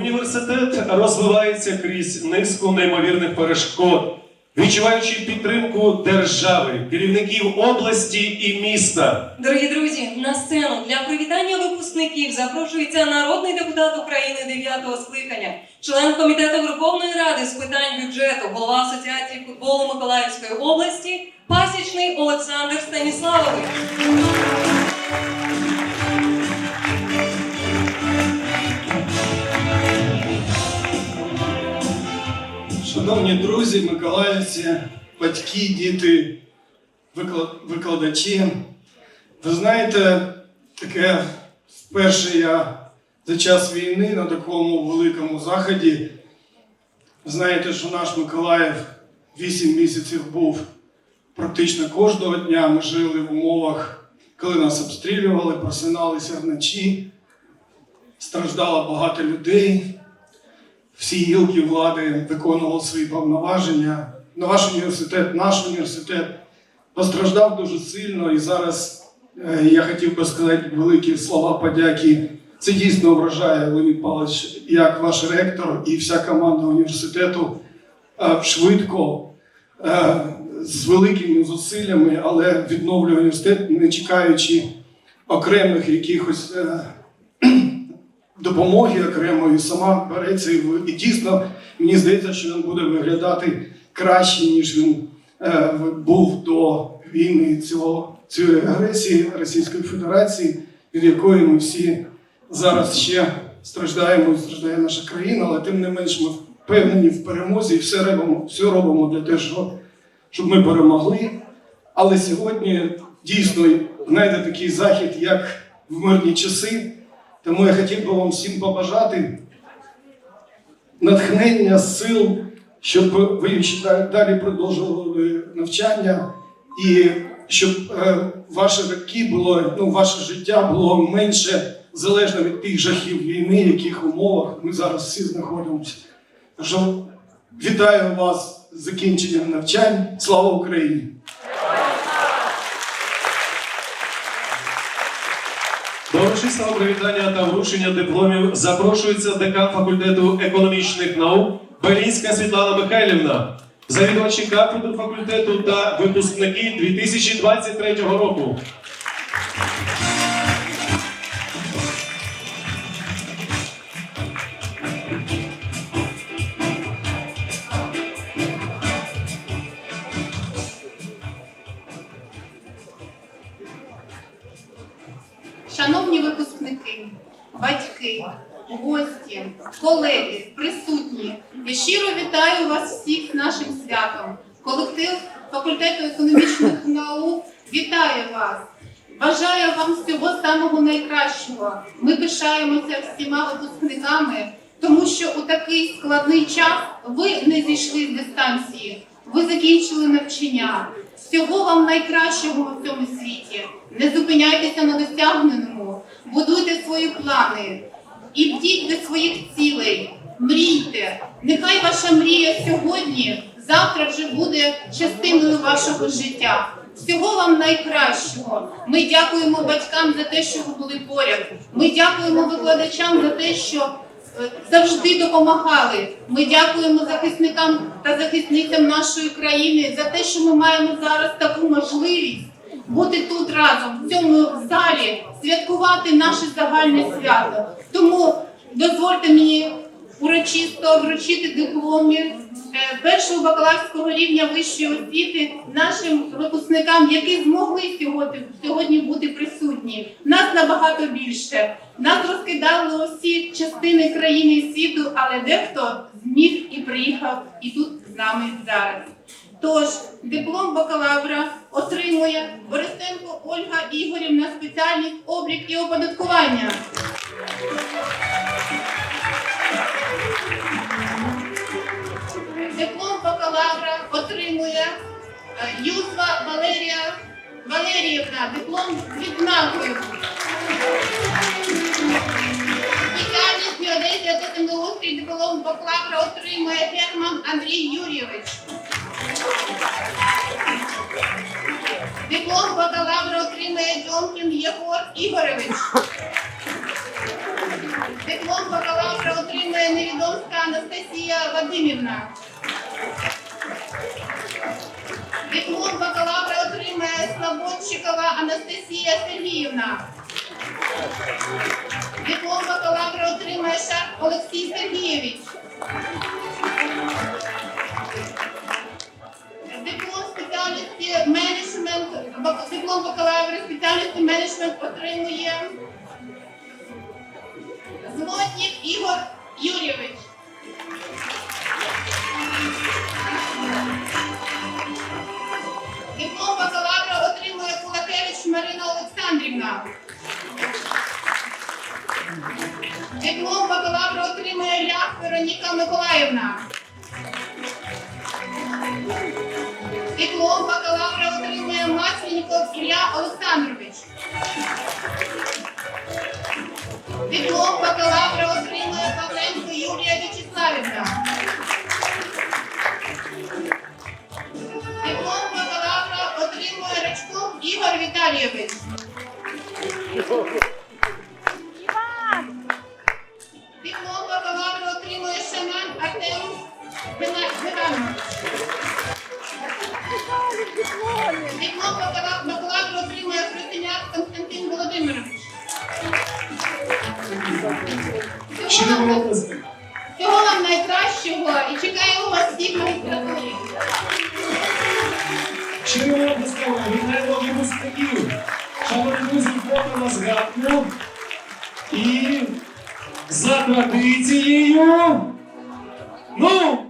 Університет розвивається крізь низку неймовірних перешкод, відчуваючи підтримку держави, керівників області і міста. Дорогі друзі, на сцену для привітання випускників запрошується народний депутат України 9-го скликання, член комітету Верховної Ради з питань бюджету, голова Асоціації футболу Миколаївської області, пасічний Олександр Станіславович. Шановні друзі, миколаївці, батьки, діти, викладачі. Ви знаєте, таке вперше я за час війни на такому великому заході. Знаєте, що наш Миколаїв 8 місяців був практично кожного дня. Ми жили в умовах, коли нас обстрілювали, просиналися вночі, страждало багато людей всі гілки влади виконували свої повноваження. На ваш університет, наш університет постраждав дуже сильно. І зараз е, я хотів би сказати великі слова подяки. Це дійсно вражає Леонід Павлович, як ваш ректор і вся команда університету е, швидко, е, з великими зусиллями, але відновлює університет, не чекаючи окремих якихось. Допомоги окремої сама береться і, дійсно мені здається, що він буде виглядати краще, ніж він е, був до війни цього, цієї агресії Російської Федерації, від якої ми всі зараз ще страждаємо страждає наша країна, але тим не менш ми впевнені в перемозі і все робимо, все робимо для того, щоб, ми перемогли. Але сьогодні дійсно знаєте, такий захід, як в мирні часи. Тому я хотів би вам всім побажати натхнення, сил, щоб ви далі продовжували навчання і щоб е, ваші роки було, ну, ваше життя було менше залежно від тих жахів війни, в яких умовах ми зараз всі знаходимося. Що вітаю вас з закінченням навчань. Слава Україні! До урочистого привітання та вручення дипломів запрошується декан факультету економічних наук Белінська Світлана Михайлівна, завідувачі кафедри факультету та випускники 2023 року. Гості, колеги, присутні, я щиро вітаю вас всіх з нашим святом. Колектив факультету економічних наук вітає вас. Бажаю вам всього самого найкращого. Ми пишаємося всіма випускниками, тому що у такий складний час ви не зійшли з дистанції, ви закінчили навчання. Всього вам найкращого у цьому світі. Не зупиняйтеся на досягненому, будуйте свої плани, ідіть до своїх цілей, мрійте. Нехай ваша мрія сьогодні, завтра вже буде частиною вашого життя. Всього вам найкращого. Ми дякуємо батькам за те, що ви були поряд. Ми дякуємо викладачам за те, що е, завжди допомагали. Ми дякуємо захисникам та захисницям нашої країни за те, що ми маємо зараз таку можливість бути тут разом, в цьому залі, святкувати наше загальне свято. Тому дозвольте мені урочисто вручити дипломи е, першого бакалаврського рівня вищої освіти нашим випускникам, які змогли сьогодні, сьогодні бути присутні. Нас набагато більше. Нас розкидали усі частини країни і світу, але дехто зміг і приїхав і тут з нами зараз. Тож диплом бакалавра отримує Борисенко Ольга Ігорівна спеціальність облік і оподаткування. Диплом бакалавра отримує е, Юзва Валерія Валеріївна. Диплом з відзнакою. Спеціальність геодезія та землеустрій диплом бакалавра отримує Герман Андрій Юрійович. Диплом бакалавра отримує Дьомкін Єгор Ігорович. Диплом бакалавра отримує Вадимівна. Диплом бакалавра отримає Слободчикова Анастасія Сергіївна. Диплом бакалавра отримає Шар Олексій Сергійович. Менеджмент, диплом бакалавра спеціальності менеджмент отримує Злотнік Ігор Юрійович. Диплом бакалавра отримує Кулакевич Марина Олександрівна. Диплом бакалавра отримує Лях Вероніка Миколаївна. Диплом бакалавра Масленников Ілля Олександрович. Диплом бакалавра отримує Павленко Юлія Вячеславівна. Диплом бакалавра отримує Рачков Ігор Віталійович. Диплом бакалавра отримує Шаман Артем Михайлович. Диплом бакала- бакалавра отримує Христиняк Константин Володимирович. Всього вам, вам найкращого і чекаємо вас всіх на магістратурі. Щиро оплесками вітаємо випускників. Шановні друзі, фото на згадку. І за традицією. Ну!